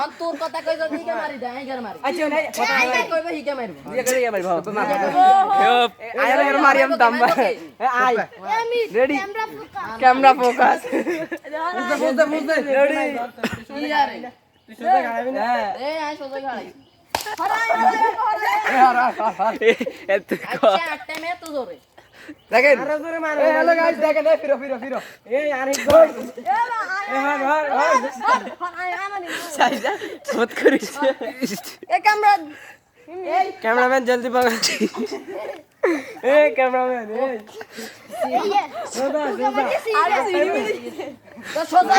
On তোর কথা কই যদি হিকে মারি দে? আইগার মারি। আচ্ছা নাই আইগার কইবে হিকে মারবো? করে ইয়ে মারি ভাও এর মারি am I ready camera focus বুঝতে বুঝতে। রেডি কি তুই সুদা খাবি না? এ আই সোজা খাই এত আচ্ছা আটটা মে তো জোরে। দেখেন। Hello guys ফিরো ফিরো ফিরো। গোল করিস ক্যামেরাম্যান জলদি পাগা এ ক্যামেরাম্যান তো সোজা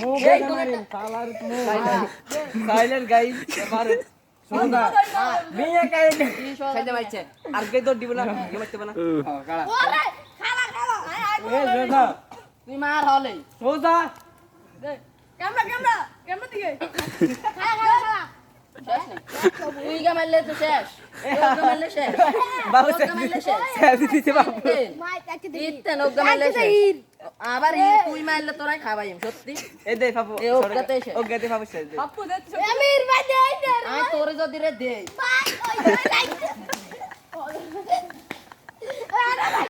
মুখ সাইলেন্ট গাইস এবার। সোদা বিয়ে কাই খাইতে মাইছে। আর কে তো দিব না কে মারতে না। এ সোদা তুই মার হলে। সোদা শেষ নেই তুই কে মারলে তো শেষ। তুই মারলে শেষ। বাবু ওকে মারলে শেষ। সেলফি দিতে বাবু। ইতেন ওকে মারলে শেষ। আবার ই তুই মারলে তোরাই খাবাই সত্যি। এ দে বাবু বাবু শেষ দে আমি তোরে যদি রে দেই